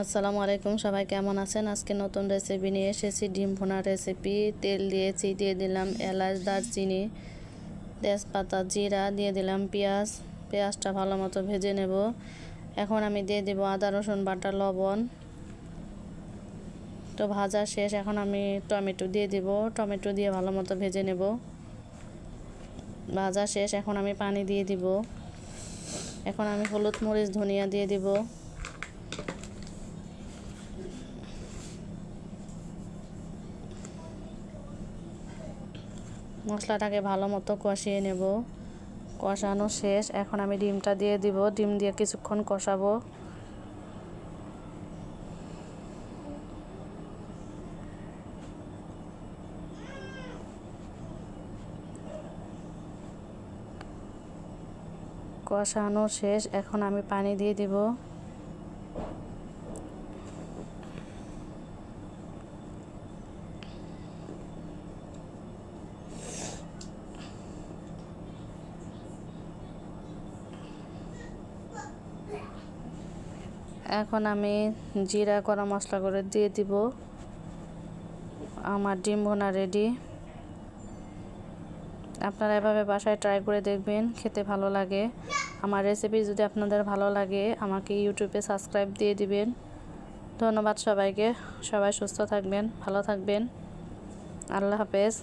আসসালামু আলাইকুম, সবাই কেমন আছেন? আজকে নতুন রেসিপি নিয়ে এসেছি। ডিম ভুনা রেসিপি তেল দিয়েছি, দিয়ে দিলাম এলাচ, দারচিনি, তেজপাতা, জিরা, দিয়ে দিলাম পেঁয়াজ। পেঁয়াজটা ভালো মতো ভেজে নেব। এখন আমি দিয়ে দেব আদা, রসুন বাটা, লবণ। তো ভাজা শেষ, এখন আমি টমেটো দিয়ে দিব। টমেটো দিয়ে ভালো মতো ভেজে নেব। ভাজা শেষ, এখন আমি পানি দিয়ে দিব। এখন আমি হলুদ মরিচ, ধনিয়া দিয়ে দিব। মশলাটাকে ভালো মতো কষিয়ে নেব। কষানো শেষ। এখন আমি ডিমটা দিয়ে দিব। ডিম দিয়ে কিছুক্ষণ কষাবো। কষানো শেষ। এখন আমি পানি দিয়ে দিব। এখন আমি জিরা করা মশলা করে দিয়ে দিব। আমার ডিম ভোনা রেডি আপনারা এভাবে বাসায় ট্রাই করে দেখবেন, খেতে ভালো লাগে। আমার রেসিপি যদি আপনাদের ভালো লাগে, আমাকে ইউটিউবে সাবস্ক্রাইব দিয়ে দিবেন। ধন্যবাদ সবাইকে। সবাই সুস্থ থাকবেন, ভালো থাকবেন। আল্লাহ হাফেজ।